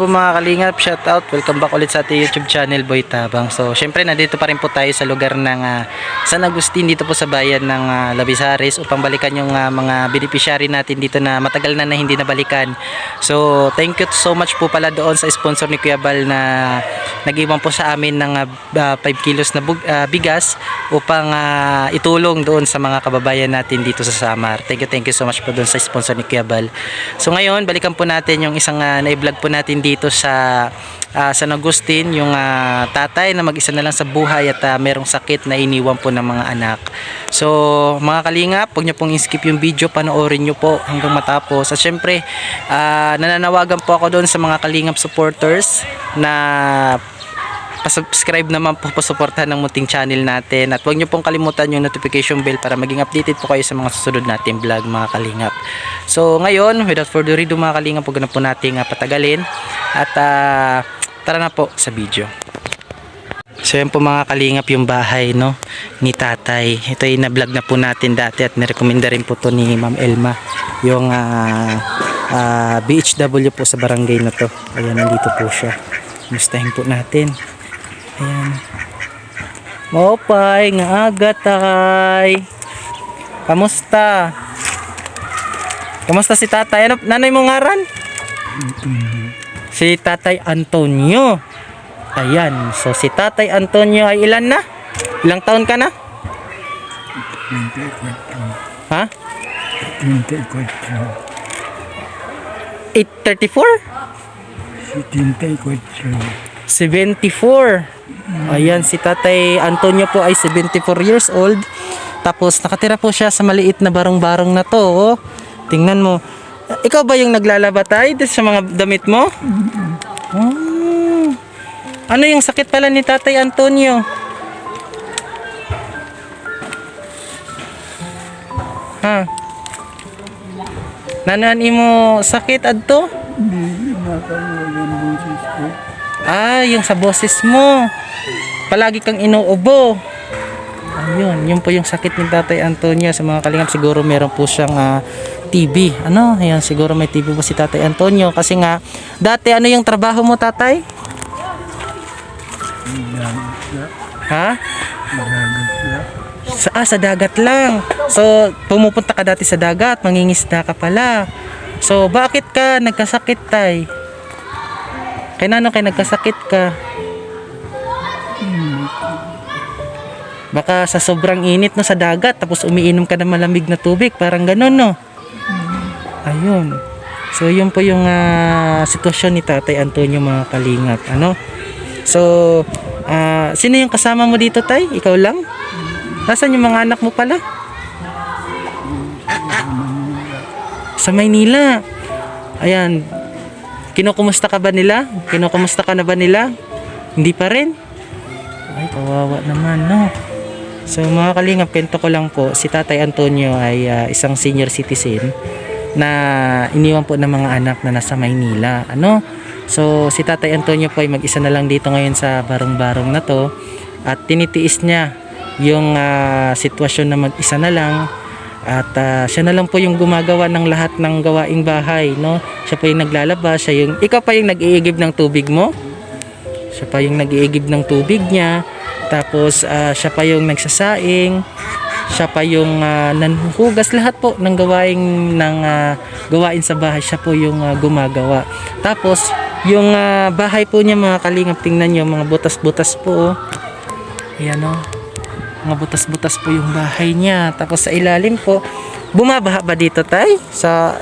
Po mga kalingap, shout out. Welcome back ulit sa ating YouTube channel, Boy Tabang. So, syempre, nandito pa rin po tayo sa lugar ng ah, San Agustin, dito po sa bayan ng uh, Labisares upang balikan yung ah, mga beneficiary natin dito na matagal na na hindi nabalikan. So, thank you so much po pala doon sa sponsor ni Kuya Bal na nag-iwan po sa amin ng 5 kilos na bug- ah, bigas upang ah, itulong doon sa mga kababayan natin dito sa Samar. Thank you, thank you so much po doon sa sponsor ni Kuya Bal. So, ngayon, balikan po natin yung isang uh, na-vlog po natin dito sa ah, San Agustin, yung ah, tatay na mag-isa na lang sa buhay at ah, merong sakit na iniwan po ng mga anak. So, mga kalingap, huwag nyo pong skip yung video, panoorin nyo po hanggang matapos. At syempre, ah, nananawagan po ako doon sa mga kalingap supporters na pasubscribe naman po pasuportahan ng munting channel natin at huwag nyo pong kalimutan yung notification bell para maging updated po kayo sa mga susunod nating vlog mga kalingap so ngayon without further ado mga kalingap huwag na po nating ah, patagalin at ah, tara na po sa video So yan po mga kalingap yung bahay no ni tatay. Ito yung na-vlog na po natin dati at nirekomenda rin po to ni Ma'am Elma. Yung ah, ah, BHW po sa barangay na to. Ayan nandito po siya. Mustahin po natin. Ayan. Mopay, nga aga tay. Kamusta? Kamusta si tatay? Ano, nanay mo ngaran? Si tatay Antonio. Ayan. So si tatay Antonio ay ilan na? Ilang taon ka na? 24. Ha? 24. 834? 74. 74. Ayan, si Tatay Antonio po ay 74 years old. Tapos nakatira po siya sa maliit na barong-barong na to. Oh. Tingnan mo. Ikaw ba yung naglalaba tayo sa mga damit mo? Oh. Ano yung sakit pala ni Tatay Antonio? Ha? Nanan mo sakit adto? Ah, yung sa boses mo. Palagi kang inuubo. Ayun, yun po yung sakit ni Tatay Antonio sa mga kalingap. Siguro meron po siyang ah, TB. Ano? Ayan, siguro may TB po si Tatay Antonio. Kasi nga, dati ano yung trabaho mo, Tatay? Ha? Sa, ah, sa dagat lang. So, pumupunta ka dati sa dagat, mangingisda ka pala. So, bakit ka nagkasakit, Tay? Kaya nano kay nagkasakit ka? Baka sa sobrang init no sa dagat tapos umiinom ka ng malamig na tubig, parang ganun no. Ayun. So yun po yung ah, sitwasyon ni Tatay Antonio mga kalingap, ano? So ah, sino yung kasama mo dito, Tay? Ikaw lang? Nasaan yung mga anak mo pala? Sa Maynila. Ayan. Kinukumusta ka ba nila? Kinukumusta ka na ba nila? Hindi pa rin? Ay, kawawa naman, no? So mga kalingap, kwento ko lang po, si Tatay Antonio ay ah, isang senior citizen na iniwan po ng mga anak na nasa Maynila. Ano? So si Tatay Antonio po ay mag-isa na lang dito ngayon sa barong-barong na to at tinitiis niya yung ah, sitwasyon na mag-isa na lang at ah, siya na lang po yung gumagawa ng lahat ng gawaing bahay, no? Siya pa yung naglalaba, siya yung ikaw pa yung nag-iigib ng tubig mo. Siya pa yung nag-iigib ng tubig niya. Tapos ah, siya pa yung nagsasaing. Siya pa yung ah, nanhuhugas lahat po ng gawain ng ah, gawain sa bahay. Siya po yung ah, gumagawa. Tapos yung ah, bahay po niya mga kalingap tingnan niyo mga butas-butas po. oh. Ayan oh. Mga butas-butas po yung bahay niya. Tapos sa ilalim po, bumabaha ba dito tay? Sa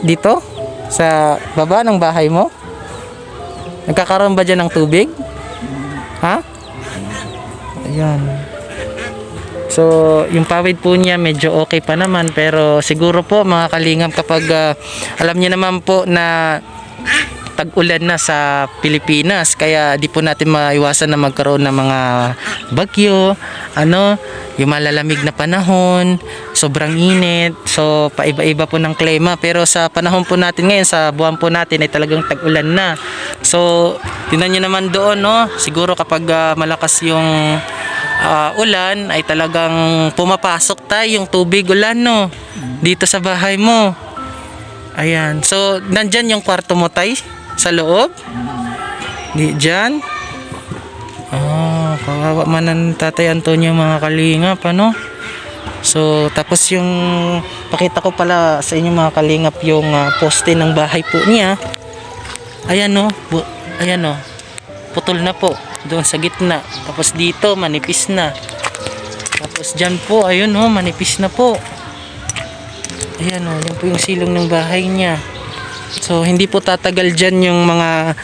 dito? Sa baba ng bahay mo? Nagkakaroon ba dyan ng tubig? Ha? Ayan. So, yung pawid po niya medyo okay pa naman pero siguro po mga kalingap kapag ah, alam niyo naman po na tag-ulan na sa Pilipinas kaya di po natin maiwasan na magkaroon ng mga bagyo, ano, yung malalamig na panahon, sobrang init, so paiba-iba po ng klima pero sa panahon po natin ngayon, sa buwan po natin ay talagang tag-ulan na. So, tingnan niyo naman doon, no, siguro kapag ah, malakas yung ah, ulan ay talagang pumapasok tayo yung tubig ulan, no, dito sa bahay mo. Ayan. So, nandyan yung kwarto mo, Tay? Sa loob? Di dyan? Ah, kawawa man ng tatay Antonio mga kalingap, ano? So, tapos yung pakita ko pala sa inyo mga kalingap yung ah, poste ng bahay po niya. Ayan no, ayan no. Putol na po doon sa gitna. Tapos dito manipis na. Tapos dyan po, ayun no, manipis na po. Ayan o, yan po yung silong ng bahay niya. So, hindi po tatagal dyan yung mga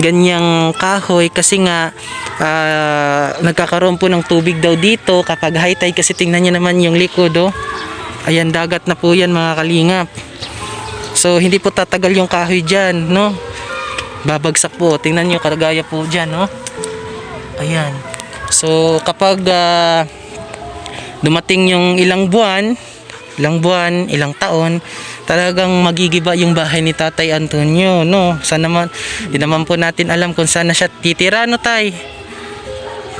ganyang kahoy kasi nga ah, nagkakaroon po ng tubig daw dito kapag high tide kasi tingnan niyo naman yung likod oh. Ayan, dagat na po yan mga kalingap. So, hindi po tatagal yung kahoy dyan, no? Babagsak po. Tingnan niyo karagaya po dyan, no? Ayan. So, kapag ah, dumating yung ilang buwan, ilang buwan, ilang taon, talagang magigiba yung bahay ni Tatay Antonio, no? Saan naman, di naman po natin alam kung saan na siya titira, no, Tay?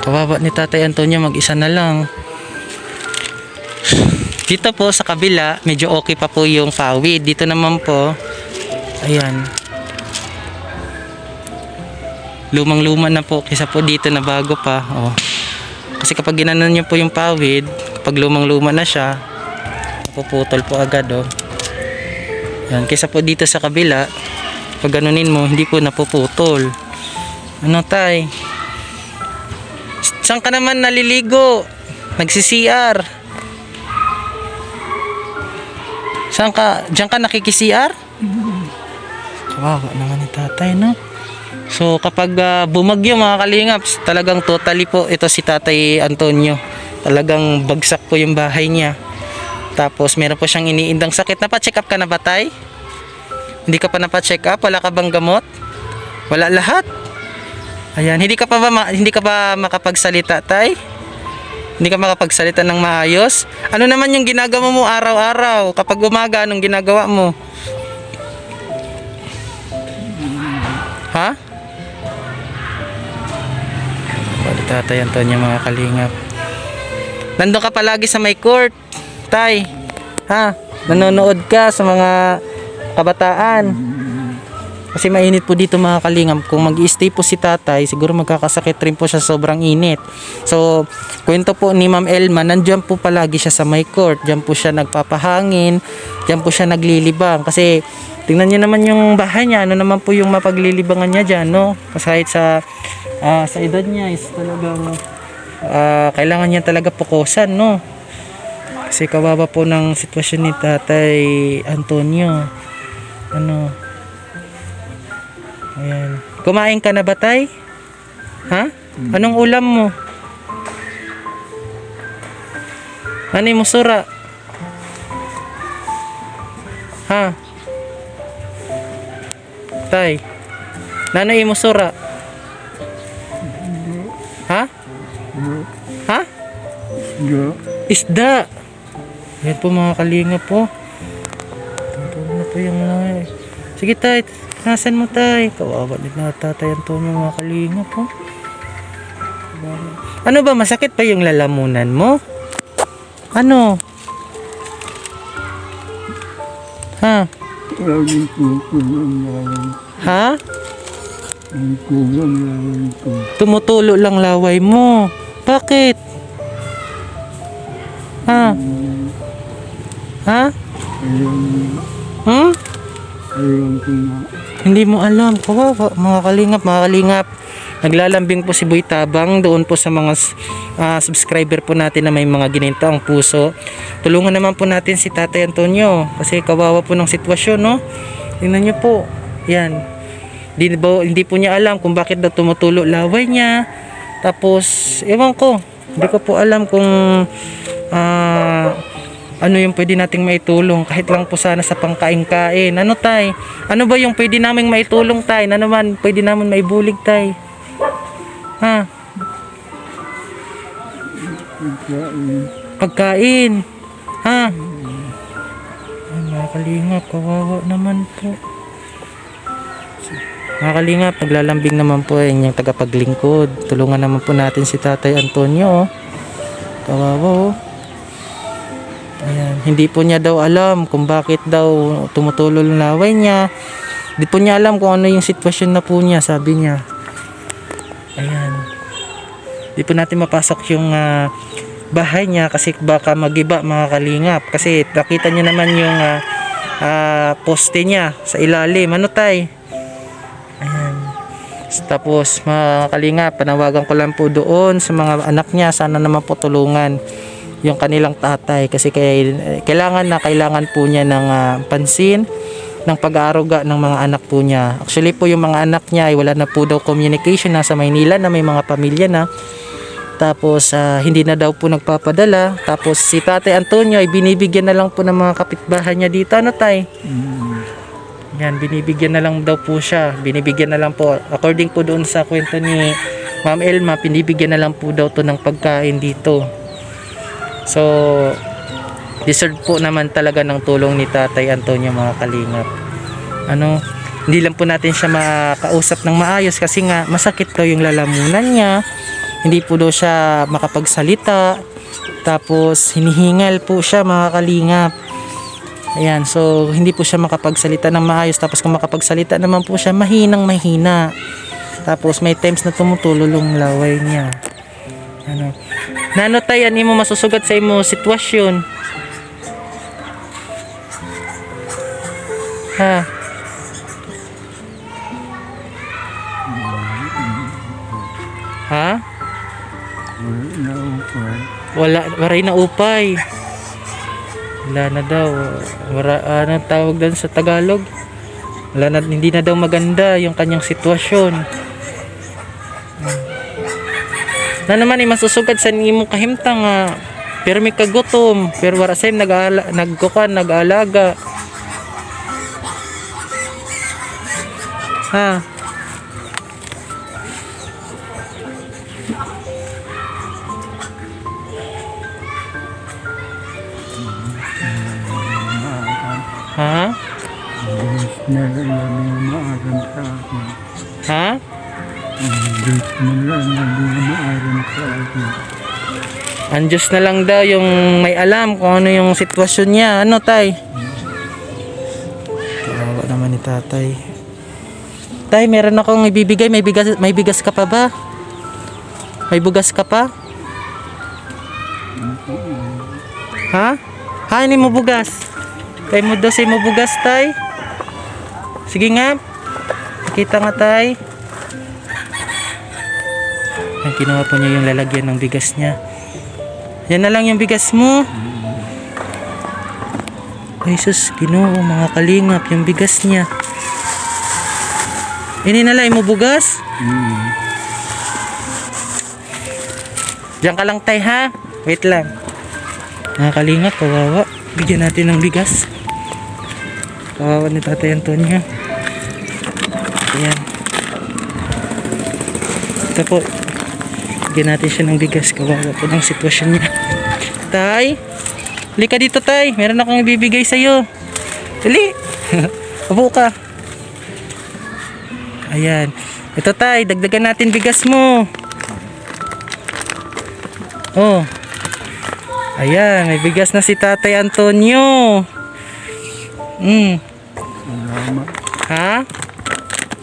Kawawa ni Tatay Antonio, mag-isa na lang. Dito po sa kabila, medyo okay pa po yung pawid. Dito naman po, ayan. Lumang-luma na po kaysa po dito na bago pa. Oh. Kasi kapag ginanon nyo po yung pawid, kapag lumang-luma na siya, napuputol po agad oh. Yan, kaysa po dito sa kabila, pag ganunin mo, hindi po napuputol. Ano tay? Saan ka naman naliligo? Nagsi-CR. Saan ka? Diyan ka nakiki-CR? Kawawa naman ni tatay, no? So kapag ah, bumagyo mga kalingaps, talagang totally po ito si Tatay Antonio. Talagang bagsak po yung bahay niya. Tapos meron po siyang iniindang sakit. Napa-check up ka na ba, Tay? Hindi ka pa napa-check up? Wala ka bang gamot? Wala lahat? Ayan, hindi ka pa ba hindi ka pa makapagsalita, Tay? Hindi ka makapagsalita ng maayos? Ano naman yung ginagawa mo araw-araw? Kapag umaga, anong ginagawa mo? Ha? Tatay Antonio mga kalingap. Nandun ka palagi sa may court. Tay. Ha? Nanonood ka sa mga kabataan. Kasi mainit po dito mga kalingap. Kung mag stay po si tatay, siguro magkakasakit rin po siya sobrang init. So, kwento po ni Ma'am Elma, nandiyan po palagi siya sa may court. Diyan po siya nagpapahangin. Diyan po siya naglilibang. Kasi, tingnan niyo naman yung bahay niya. Ano naman po yung mapaglilibangan niya dyan, no? Kahit sa, ah, sa edad niya is talagang ah, kailangan niya talaga pukusan, no? Kasi kawawa po ng sitwasyon ni Tatay Antonio. Ano? Ayan. Kumain ka na ba, Tay? Ha? Anong ulam mo? Ano yung musura? Ha? Tay? Nano yung musura? Yo. Isda. Yan po mga kalinga po. Tanturo na po yung mga... Sige tay, nasan mo tay? Kawawa din na tatay Antonio mga kalinga po. Ano ba, masakit pa yung lalamunan mo? Ano? Ha? Ha? Tumutulo lang laway mo. Bakit? Ha? Ha? Hmm? ayaw ko na. Hindi mo alam. Kawawa. Mga kalingap, mga kalingap. Naglalambing po si Boy Tabang doon po sa mga ah, subscriber po natin na may mga gininto ang puso. Tulungan naman po natin si Tatay Antonio kasi kawawa po ng sitwasyon, no? Tingnan niyo po. Yan. Hindi, ba, hindi po niya alam kung bakit daw tumutulo laway niya. Tapos, ewan ko. Hindi ko po alam kung ah, ano yung pwede nating maitulong kahit lang po sana sa pangkain-kain. Ano tay? Ano ba yung pwede naming maitulong tay? Ano naman pwede namin maibulig tay? Ha? Pagkain. Ha? Ay, mga kawawa naman po. Mga kalingap, paglalambing naman po ay inyong tagapaglingkod. Tulungan naman po natin si Tatay Antonio. oh. Kawawa oh. Hindi po niya daw alam kung bakit daw tumutulo ang laway niya. Di po niya alam kung ano yung sitwasyon na po niya, sabi niya. Ayan. Di po natin mapasok yung ah, bahay niya kasi baka magiba mga kalingap. Kasi nakita niyo naman yung ah, ah, poste niya sa ilalim. Ano tay? Ayan. Tapos mga kalingap, panawagan ko lang po doon sa mga anak niya. Sana naman po tulungan yung kanilang tatay kasi kay, kailangan na kailangan po niya ng ah, pansin ng pag-aaruga ng mga anak po niya. Actually po yung mga anak niya ay wala na po daw communication na sa Maynila na may mga pamilya na. Tapos ah, hindi na daw po nagpapadala. Tapos si Tatay Antonio ay binibigyan na lang po ng mga kapitbahay niya dito. Ano tay? Mm. Yan, binibigyan na lang daw po siya. Binibigyan na lang po. According po doon sa kwento ni Ma'am Elma, binibigyan na lang po daw to ng pagkain dito. So, deserve po naman talaga ng tulong ni Tatay Antonio mga kalingap. Ano, hindi lang po natin siya makausap ng maayos kasi nga masakit daw yung lalamunan niya. Hindi po daw siya makapagsalita. Tapos hinihingal po siya mga kalingap. Ayan, so hindi po siya makapagsalita ng maayos. Tapos kung makapagsalita naman po siya, mahinang mahina. Tapos may times na tumutulong laway niya. Ano? Nano tay, ani mo masusugat sa imo sitwasyon? Ha? Ha? Wala waray na upay. Wala na daw. Wala, ano tawag doon sa Tagalog? Wala na, hindi na daw maganda yung kanyang sitwasyon. Na naman ay masusugat sa imong kahimtang nga. Pero may kagutom. Pero wala sa nag nagkukan, nag-alaga. Ha? Ha? Ha? Diyos na lang ang Diyos na lang daw yung may alam kung ano yung sitwasyon niya. Ano, tay? Kawawa naman ni tatay. Tay, meron akong ibibigay. May bigas, may bigas ka pa ba? May bugas ka pa? Ha? Ha, ini mo bugas? Tay mo daw mo bugas, tay? Sige nga. Kita nga, tay. Kinuha po niya yung lalagyan ng bigas niya. Yan na lang yung bigas mo. Ay sus, ginoo mga kalingap, yung bigas niya. Ini na lang mo bugas. Mm. Diyan ka lang tay ha. Wait lang. Mga kalingap, kawawa. Bigyan natin ng bigas. Kawawa ni Tatay Antonio. Ayan. Ito po. Bigyan natin siya ng bigas. Kawawa po ng sitwasyon niya. Tay, Halika dito tay. Meron akong ibibigay sa'yo. Dali. Abo ka. Ayan. Ito tay, dagdagan natin bigas mo. Oh. Ayan, may bigas na si Tatay Antonio. Mm. Salamat. Ha?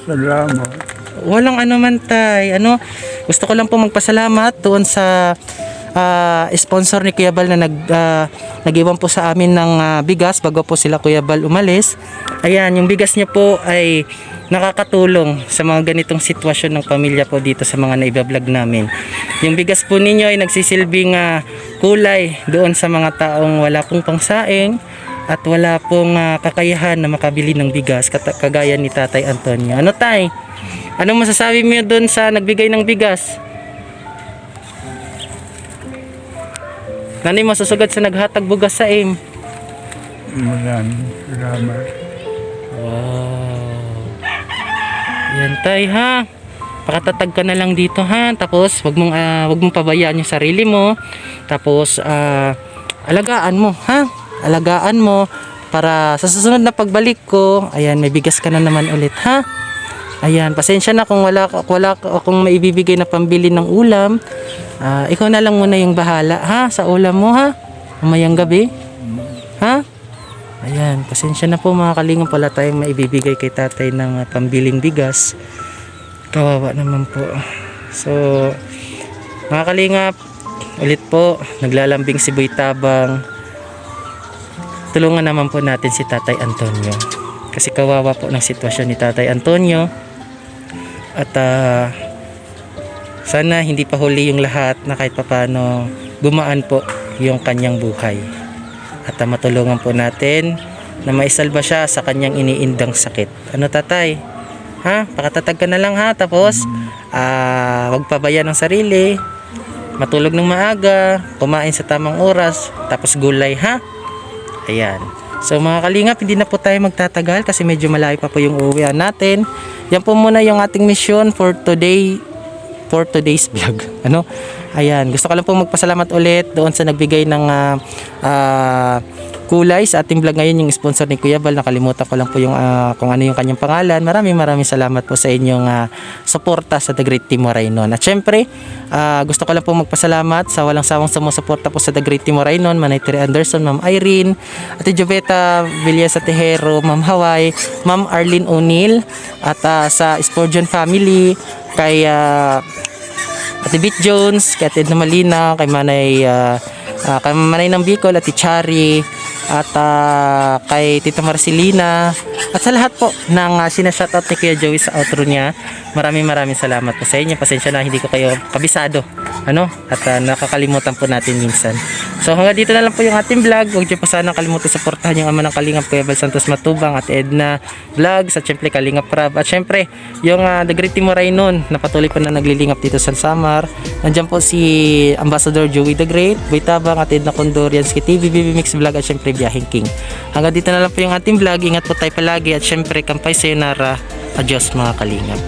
Salamat. Walang ano man tay. Ano, gusto ko lang po magpasalamat doon sa ah, sponsor ni Kuya Bal na nag ah, nag-iwan po sa amin ng ah, bigas bago po sila Kuya Bal umalis. Ayan, yung bigas niya po ay nakakatulong sa mga ganitong sitwasyon ng pamilya po dito sa mga naibablog namin. Yung bigas po ninyo ay nagsisilbing ah, kulay doon sa mga taong wala pong pangsaing at wala pong ah, kakayahan na makabili ng bigas kagaya ni Tatay Antonio. Ano tay? Ano masasabi mo doon sa nagbigay ng bigas? Nani masusugad sa naghatag bugas sa im? Maraming salamat. Wow. Yan tay ha. Pakatatag ka na lang dito ha. Tapos wag mong ah, wag mong pabayaan yung sarili mo. Tapos ah, alagaan mo ha. Alagaan mo para sa susunod na pagbalik ko, ayan may bigas ka na naman ulit ha. Ayan, pasensya na kung wala wala kung maibibigay na pambili ng ulam. Ah, ikaw na lang muna yung bahala ha sa ulam mo ha. Mamayang gabi. Ha? Ayan. Pasensya na po mga kalingap pala tayong maibibigay kay tatay ng ah, pambiling bigas. Kawawa naman po. So, mga kalingap, ulit po, naglalambing si Boy Tabang. Tulungan naman po natin si Tatay Antonio. Kasi kawawa po ng sitwasyon ni Tatay Antonio. At ah, sana hindi pa huli yung lahat na kahit papano gumaan po yung kanyang buhay. At ah, matulungan po natin na maisalba siya sa kanyang iniindang sakit. Ano tatay? Ha? Pakatatag ka na lang ha. Tapos, ah, wag pabayaan ng sarili. Matulog ng maaga. Kumain sa tamang oras. Tapos gulay ha. Ayan. So mga kalingap, hindi na po tayo magtatagal kasi medyo malayo pa po yung uwian natin. Yan po muna yung ating mission for today for today's vlog. Ano? Ayan, gusto ko lang po magpasalamat ulit doon sa nagbigay ng ah, ah, kulay sa ating vlog ngayon yung sponsor ni Kuya Bal. Nakalimutan ko lang po yung ah, kung ano yung kanyang pangalan. Maraming maraming salamat po sa inyong ah, suporta sa The Great Team Moraynon. At syempre, ah, gusto ko lang po magpasalamat sa walang sawang sumusuporta po sa The Great Team Moraynon, Manay Tere Anderson, Ma'am Irene, Ate Joveta Villesa Tejero, Ma'am Hawaii, Ma'am Arlene O'Neill, at ah, sa Spurgeon family, kay ah, Ate Bit Jones, kay Ate Malina, kay Manay ah, ah, kay Manay ng Bicol, Ate Chari, at ah, kay Tita Marcelina, at sa lahat po ng uh, sinashoutout ni Kuya Joey sa outro niya. Maraming maraming salamat po sa inyo. Pasensya na hindi ko kayo kabisado. Ano? At ah, nakakalimutan po natin minsan. So hanggang dito na lang po yung ating vlog. Huwag niyo po sana kalimutan suportahan yung ama ng Kalingap Kuya Bal Santos Matubang at Edna Vlogs at syempre Kalingap Prab. At syempre yung uh, The Great Timo Raynon na patuloy pa na naglilingap dito sa Samar. Nandiyan po si Ambassador Joey The Great, Boy at Edna Condorianski TV, BB Mix Vlog at syempre Biyahing King. Hanggang dito na lang po yung ating vlog. Ingat po tayo palagi at syempre kampay sayonara. Adios mga Kalingap.